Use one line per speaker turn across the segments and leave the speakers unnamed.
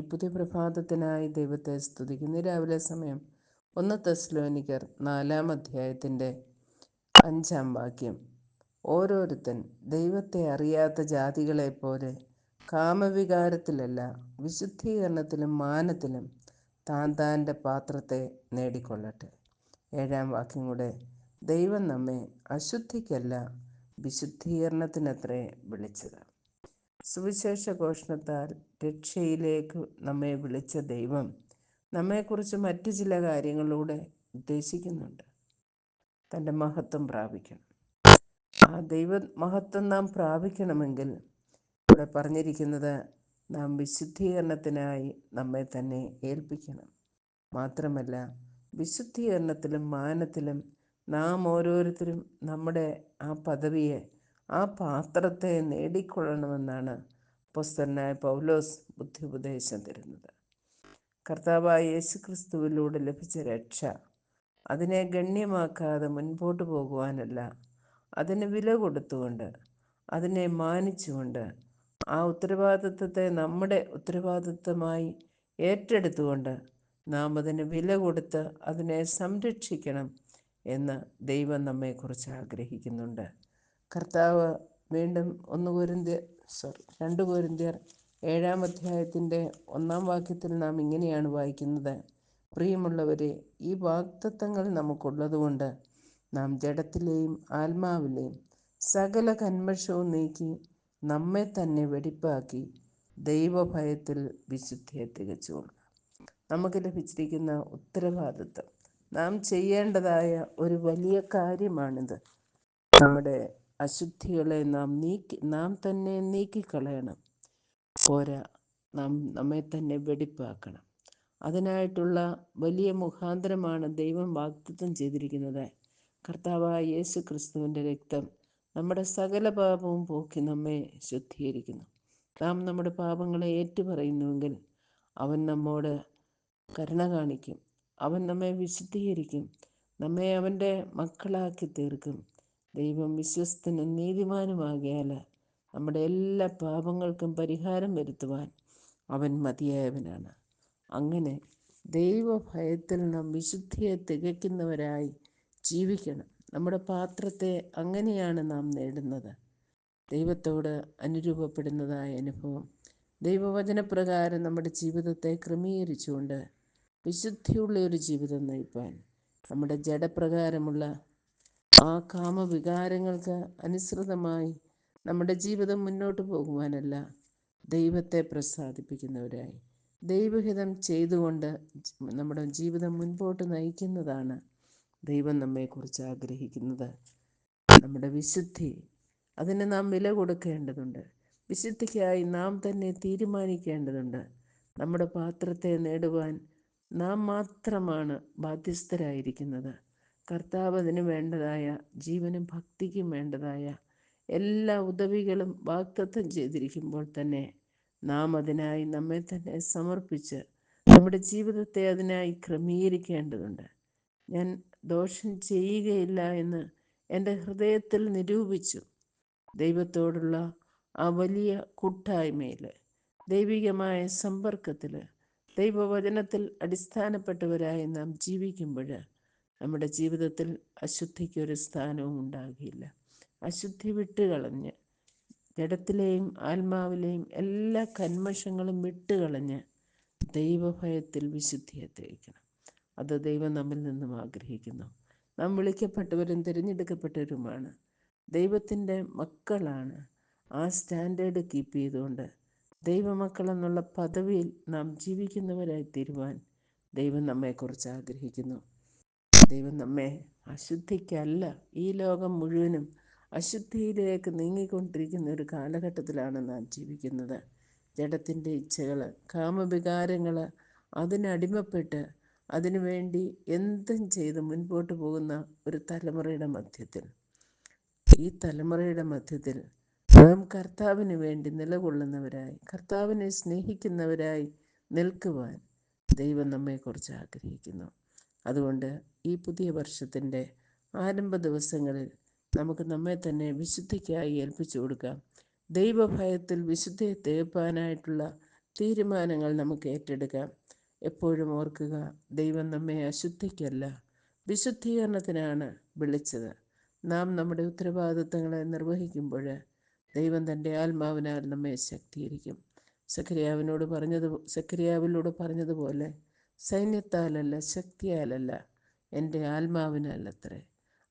പുതിയ പ്രഭാതത്തിനായി ദൈവത്തെ സ്തുതിക്കുന്ന. രാവിലെ സമയം ഒന്ന് തെസ്ലോനിക്കർ നാലാം അധ്യായത്തിന്റെ അഞ്ചാം വാക്യം. ഓരോരുത്തൻ ദൈവത്തെ അറിയാത്ത ജാതികളെ ജാതികളെപ്പോലെ കാമവികാരത്തിലല്ല വിശുദ്ധീകരണത്തിലും മാനത്തിലും താൻ താന്റെ പാത്രത്തെ നേടിക്കൊള്ളട്ടെ. ഏഴാം വാക്യം കൂടെ ദൈവം നമ്മെ അശുദ്ധിക്കല്ല വിശുദ്ധീകരണത്തിനത്രേ വിളിച്ചത്. സുവിശേഷ ഘോഷണത്താൽ രക്ഷയിലേക്ക് നമ്മെ വിളിച്ച ദൈവം നമ്മെക്കുറിച്ച് മറ്റു ചില കാര്യങ്ങളിലൂടെ ഉദ്ദേശിക്കുന്നുണ്ട്. തന്റെ മഹത്വം പ്രാപിക്കണം. ആ ദൈവ മഹത്വം നാം പ്രാപിക്കണമെങ്കിൽ ഇവിടെ പറഞ്ഞിരിക്കുന്നത് നാം വിശുദ്ധീകരണത്തിനായി നമ്മെ തന്നെ ഏൽപ്പിക്കണം. മാത്രമല്ല വിശുദ്ധീകരണത്തിലും മാനത്തിലും നാം ഓരോരുത്തരും നമ്മുടെ ആ പദവിയെ ആ പാത്രത്തെ നേടിക്കൊള്ളണമെന്നാണ് പുസ്തകനായ പൗലോസ് ബുദ്ധി ഉപദേശം തരുന്നത്. കർത്താവായ യേശു ക്രിസ്തുവിലൂടെ ലഭിച്ച രക്ഷ അതിനെ ഗണ്യമാക്കാതെ മുൻപോട്ട് പോകുവാനല്ല അതിന് വില കൊടുത്തുകൊണ്ട് അതിനെ മാനിച്ചുകൊണ്ട് ആ ഉത്തരവാദിത്വത്തെ നമ്മുടെ ഉത്തരവാദിത്വമായി ഏറ്റെടുത്തുകൊണ്ട് നാം അതിന് വില കൊടുത്ത് അതിനെ സംരക്ഷിക്കണം എന്ന് ദൈവം നമ്മെക്കുറിച്ച് ആഗ്രഹിക്കുന്നുണ്ട്. കർത്താവ് വീണ്ടും ഒന്ന് കുരിന്ത്യർ സോറി രണ്ട് കുരിന്ത്യർ ഏഴാം അധ്യായത്തിന്റെ ഒന്നാം വാക്യത്തിൽ നാം ഇങ്ങനെയാണ് വായിക്കുന്നത്. പ്രിയമുള്ളവരെ ഈ വാക്തത്വങ്ങൾ നമുക്കുള്ളതുകൊണ്ട് നാം ജഡത്തിലെയും ആത്മാവിലെയും സകല കന്മഷവും നീക്കി നമ്മെ തന്നെ വെടിപ്പാക്കി ദൈവഭയത്തിൽ വിശുദ്ധിയെ തികച്ചുകൊള്ളുക നമുക്ക് ലഭിച്ചിരിക്കുന്ന ഉത്തരവാദിത്വം നാം ചെയ്യേണ്ടതായ ഒരു വലിയ കാര്യമാണിത്. നമ്മുടെ അശുദ്ധികളെ നാം നീക്കി നാം തന്നെ നീക്കിക്കളയണം. പോരാ നാം നമ്മെ തന്നെ വെടിപ്പാക്കണം. അതിനായിട്ടുള്ള വലിയ മുഖാന്തരമാണ് ദൈവം വാഗ്ദത്തം ചെയ്തിരിക്കുന്നത്. കർത്താവായ യേശു ക്രിസ്തുവിന്റെ രക്തം നമ്മുടെ സകല പാപവും പോക്കി നമ്മെ ശുദ്ധീകരിക്കുന്നു. നാം നമ്മുടെ പാപങ്ങളെ ഏറ്റുപറയുന്നുവെങ്കിൽ അവൻ നമ്മോട് കരുണ കാണിക്കും. അവൻ നമ്മെ വിശുദ്ധീകരിക്കും. നമ്മെ അവന്റെ മക്കളാക്കി തീർക്കും. ദൈവം വിശ്വസ്തനും നീതിമാനുമാകിയാൽ നമ്മുടെ എല്ലാ പാപങ്ങൾക്കും പരിഹാരം വരുത്തുവാൻ അവൻ മതിയായവനാണ്. അങ്ങനെ ദൈവഭയത്തിൽ നാം വിശുദ്ധിയെ തികയ്ക്കുന്നവരായി ജീവിക്കണം. നമ്മുടെ പാത്രത്തെ അങ്ങനെയാണ് നാം നേടുന്നത്. ദൈവത്തോട് അനുരൂപപ്പെടുന്നതായ അനുഭവം. ദൈവവചനപ്രകാരം നമ്മുടെ ജീവിതത്തെ ക്രമീകരിച്ചുകൊണ്ട് വിശുദ്ധിയുള്ള ഒരു ജീവിതം നയിപ്പാൻ നമ്മുടെ ജഡപ്രകാരമുള്ള ആ കാമവികാരങ്ങൾക്ക് അനുസൃതമായി നമ്മുടെ ജീവിതം മുന്നോട്ട് പോകുവാനല്ല ദൈവത്തെ പ്രസാദിപ്പിക്കുന്നവരായി. ദൈവഹിതം ചെയ്തുകൊണ്ട് നമ്മുടെ ജീവിതം മുൻപോട്ട് നയിക്കുന്നതാണ് ദൈവം നമ്മെക്കുറിച്ച് ആഗ്രഹിക്കുന്നത്. നമ്മുടെ വിശുദ്ധി അതിന് നാം വില കൊടുക്കേണ്ടതുണ്ട്. വിശുദ്ധിക്കായി നാം തന്നെ തീരുമാനിക്കേണ്ടതുണ്ട്. നമ്മുടെ പാത്രത്തെ നേടുവാൻ നാം മാത്രമാണ് ബാധ്യസ്ഥരായിരിക്കുന്നത്. കർത്താവ് അതിന് വേണ്ടതായ ജീവനും ഭക്തിക്കും വേണ്ടതായ എല്ലാ ഉദവികളും വാക്തത്വം ചെയ്തിരിക്കുമ്പോൾ തന്നെ നാം അതിനായി നമ്മെ തന്നെ സമർപ്പിച്ച് നമ്മുടെ ജീവിതത്തെ അതിനായി ക്രമീകരിക്കേണ്ടതുണ്ട്. ഞാൻ ദോഷം ചെയ്യുകയില്ല എന്ന് എന്റെ ഹൃദയത്തിൽ നിരൂപിച്ചു. ദൈവത്തോടുള്ള ആ വലിയ കൂട്ടായ്മയിൽ ദൈവികമായ സമ്പർക്കത്തിൽ ദൈവവചനത്തിൽ അടിസ്ഥാനപ്പെട്ടവരായി നാം ജീവിക്കുമ്പോൾ നമ്മുടെ ജീവിതത്തിൽ അശുദ്ധിക്കൊരു സ്ഥാനവും ഉണ്ടാകില്ല. അശുദ്ധി വിട്ടുകളഞ്ഞ് ജഡത്തിലെയും ആത്മാവിലെയും എല്ലാ കന്മഷങ്ങളും വിട്ടുകളഞ്ഞ് ദൈവഭയത്തിൽ വിശുദ്ധിയെ തേക്കണം അത് ദൈവം നമ്മിൽ നിന്നും ആഗ്രഹിക്കുന്നു. നാം വിളിക്കപ്പെട്ടവരും തിരഞ്ഞെടുക്കപ്പെട്ടവരുമാണ്. ദൈവത്തിന്റെ മക്കളാണ്. ആ സ്റ്റാൻഡേർഡ് കീപ്പ് ചെയ്തുകൊണ്ട് ദൈവമക്കൾ എന്നുള്ള പദവിയിൽ നാം ജീവിക്കുന്നവരായി തീരുവാൻ ദൈവം നമ്മെക്കുറിച്ച് ആഗ്രഹിക്കുന്നു. ദൈവം നമ്മെ അശുദ്ധിക്കല്ല. ഈ ലോകം മുഴുവനും അശുദ്ധിയിലേക്ക് നീങ്ങിക്കൊണ്ടിരിക്കുന്ന ഒരു കാലഘട്ടത്തിലാണ് നാം ജീവിക്കുന്നത്. ജഡത്തിന്റെ ഇച്ഛകൾ കാമവികാരങ്ങൾ അതിനടിമപ്പെട്ട് അതിനുവേണ്ടി എന്തും ചെയ്ത് മുൻപോട്ട് പോകുന്ന ഒരു തലമുറയുടെ മധ്യത്തിൽ. ഈ തലമുറയുടെ മധ്യത്തിൽ നാം കർത്താവിന് വേണ്ടി നിലകൊള്ളുന്നവരായി കർത്താവിനെ സ്നേഹിക്കുന്നവരായി നിൽക്കുവാൻ ദൈവം നമ്മെക്കുറിച്ച് ആഗ്രഹിക്കുന്നു. അതുകൊണ്ട് ഈ പുതിയ വർഷത്തിന്റെ ആരംഭ ദിവസങ്ങളിൽ നമുക്ക് നമ്മെ തന്നെ വിശുദ്ധിക്കായി ഏൽപ്പിച്ചു കൊടുക്കാം. ദൈവഭയത്തിൽ വിശുദ്ധിയെ തേപ്പാനായിട്ടുള്ള തീരുമാനങ്ങൾ നമുക്ക് ഏറ്റെടുക്കാം. എപ്പോഴും ഓർക്കുക ദൈവം നമ്മെ അശുദ്ധിക്കല്ല വിശുദ്ധീകരണത്തിനാണ് വിളിച്ചത്. നാം നമ്മുടെ ഉത്തരവാദിത്തങ്ങളെ നിർവഹിക്കുമ്പോൾ ദൈവം തന്റെ ആത്മാവിനാൽ നമ്മെ ശക്തീകരിക്കും. സക്രിയാവിനോട് പറഞ്ഞത് സക്രിയാവിലൂടെ പറഞ്ഞതുപോലെ സൈന്യത്താലല്ല ശക്തിയാലല്ല. എന്റെ ആത്മാവിനല്ലത്രേ.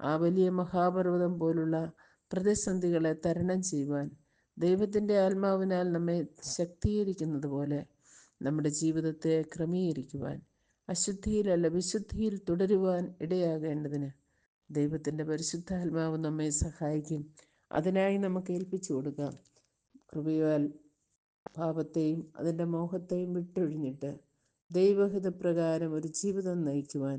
ആ വലിയ മഹാപർവതം പോലുള്ള പ്രതിസന്ധികളെ തരണം ചെയ്യുവാൻ ദൈവത്തിന്റെ ആത്മാവിനാൽ നമ്മെ ശക്തീകരിക്കുന്നത് പോലെ നമ്മുടെ ജീവിതത്തെ ക്രമീകരിക്കുവാൻ അശുദ്ധിയിലല്ല വിശുദ്ധിയിൽ തുടരുവാൻ ഇടയാകേണ്ടതിന് ദൈവത്തിന്റെ പരിശുദ്ധാത്മാവ് നമ്മെ സഹായിക്കും. അതിനായി നമുക്ക് ഏൽപ്പിച്ചു കൊടുക്കാം. കൃപയാൽ പാപത്തെയും അതിന്റെ മോഹത്തെയും വിട്ടൊഴിഞ്ഞിട്ട് ദൈവഹിതപ്രകാരം ഒരു ജീവിതം നയിക്കുവാൻ